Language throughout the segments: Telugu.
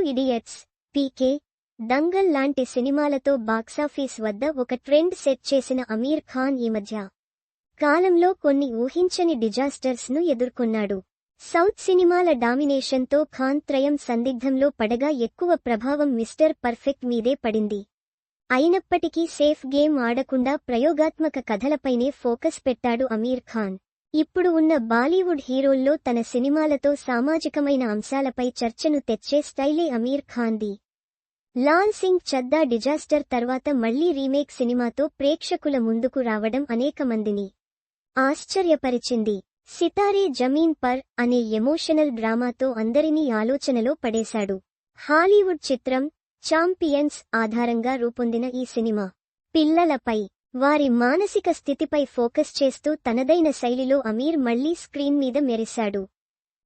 ఇడియట్స్. పీకే. దంగల్ లాంటి సినిమాలతో బాక్సాఫీస్ వద్ద ఒక ట్రెండ్ సెట్ చేసిన అమీర్ ఖాన్ ఈ మధ్య కాలంలో కొన్ని ఊహించని డిజాస్టర్స్ను ఎదుర్కొన్నాడు. సౌత్ సినిమాల డామినేషన్తో ఖాన్ త్రయం సందిగ్ధంలో పడగా ఎక్కువ ప్రభావం మిస్టర్ పర్ఫెక్ట్ మీదే పడింది. అయినప్పటికీ సేఫ్ గేమ్ ఆడకుండా ప్రయోగాత్మక కథలపైనే ఫోకస్ పెట్టాడు అమీర్ ఖాన్. ఇప్పుడు ఉన్న బాలీవుడ్ హీరోల్లో తన సినిమాలతో సామాజికమైన అంశాలపై చర్చను తెచ్చే స్టైలే అమీర్ ఖాన్ది. లాల్ సింగ్ చద్దా డిజాస్టర్ తర్వాత మళ్ళీ రీమేక్ సినిమాతో ప్రేక్షకుల ముందుకు రావడం అనేక మందిని ఆశ్చర్యపరిచింది. సితారే జమీన్ పర్ అనే ఎమోషనల్ డ్రామాతో అందరినీ ఆలోచనలో పడేశాడు. హాలీవుడ్ చిత్రం చాంపియన్స్ ఆధారంగా రూపొందిన ఈ సినిమా. పిల్లలపై వారి మానసిక స్థితిపై ఫోకస్ చేస్తూ తనదైన శైలిలో అమీర్ మళ్ళీ స్క్రీన్ మీద మెరిశాడు.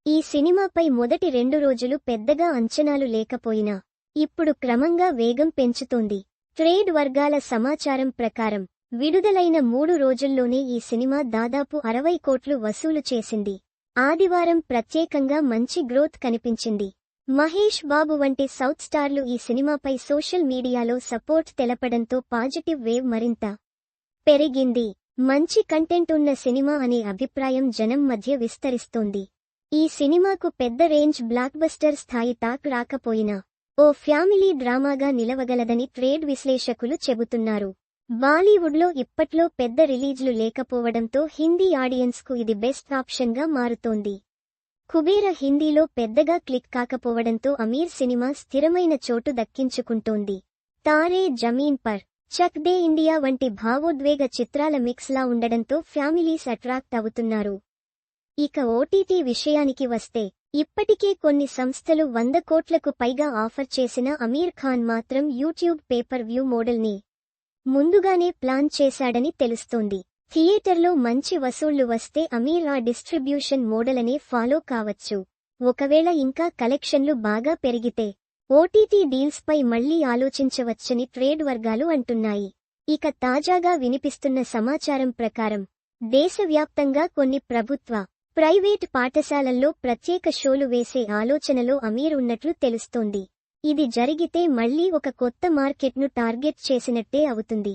ఈ సినిమాపై మొదటి రెండు రోజులు పెద్దగా అంచనాలు లేకపోయినా ఇప్పుడు క్రమంగా వేగం పెంచుతోంది. ట్రేడ్ వర్గాల సమాచారం ప్రకారం విడుదలైన మూడు రోజుల్లోనే ఈ సినిమా దాదాపు అరవై కోట్లు వసూలు చేసింది. ఆదివారం ప్రత్యేకంగా మంచి గ్రోత్ కనిపించింది. మహేష్ బాబు వంటి సౌత్ స్టార్లు ఈ సినిమాపై సోషల్ మీడియాలో సపోర్ట్ తెలపడంతో పాజిటివ్ వేవ్ మరింత పెరిగింది. మంచి కంటెంట్ ఉన్న సినిమా అనే అభిప్రాయం జనం మధ్య విస్తరిస్తోంది. ఈ సినిమాకు పెద్ద రేంజ్ బ్లాక్బస్టర్ స్థాయి టాక్ రాకపోయినా ఓ ఫ్యామిలీ డ్రామాగా నిలవగలదని ట్రేడ్ విశ్లేషకులు చెబుతున్నారు. బాలీవుడ్లో ఇప్పట్లో పెద్ద రిలీజ్లు లేకపోవడంతో హిందీ ఆడియన్స్కు ఇది బెస్ట్ ఆప్షన్గా మారుతోంది. కుబేర హిందీలో పెద్దగా క్లిక్ కాకపోవడంతో అమీర్ సినిమా స్థిరమైన చోటు దక్కించుకుంటోంది. తారే జమీన్ పర్ చక్ దే ఇండియా వంటి భావోద్వేగ చిత్రాల మిక్స్లా ఉండడంతో ఫ్యామిలీస్ అట్రాక్ట్ అవుతున్నారు. ఇక ఓటీటీ విషయానికి వస్తే ఇప్పటికే కొన్ని సంస్థలు వంద కోట్లకు పైగా ఆఫర్ చేసిన అమీర్ ఖాన్ మాత్రం యూట్యూబ్ పేపర్ వ్యూ మోడల్ని ముందుగానే ప్లాన్ చేశాడని తెలుస్తోంది. థియేటర్లో మంచి వసూళ్ళు వస్తే అమీర్ ఆ డిస్ట్రిబ్యూషన్ మోడలనే ఫాలో కావచ్చు. ఒకవేళ ఇంకా కలెక్షన్లు బాగా పెరిగితే ఓటీటీ డీల్స్పై మళ్ళీ ఆలోచించవచ్చని ట్రేడ్ వర్గాలు అంటున్నాయి. ఇక తాజాగా వినిపిస్తున్న సమాచారం ప్రకారం దేశవ్యాప్తంగా కొన్ని ప్రభుత్వ ప్రైవేట్ పాఠశాలల్లో ప్రత్యేక షోలు వేసే ఆలోచనలో అమీర్ ఉన్నట్లు తెలుస్తోంది. ఇది జరిగితే మళ్ళీ ఒక కొత్త మార్కెట్ను టార్గెట్ చేసినట్టే అవుతుంది.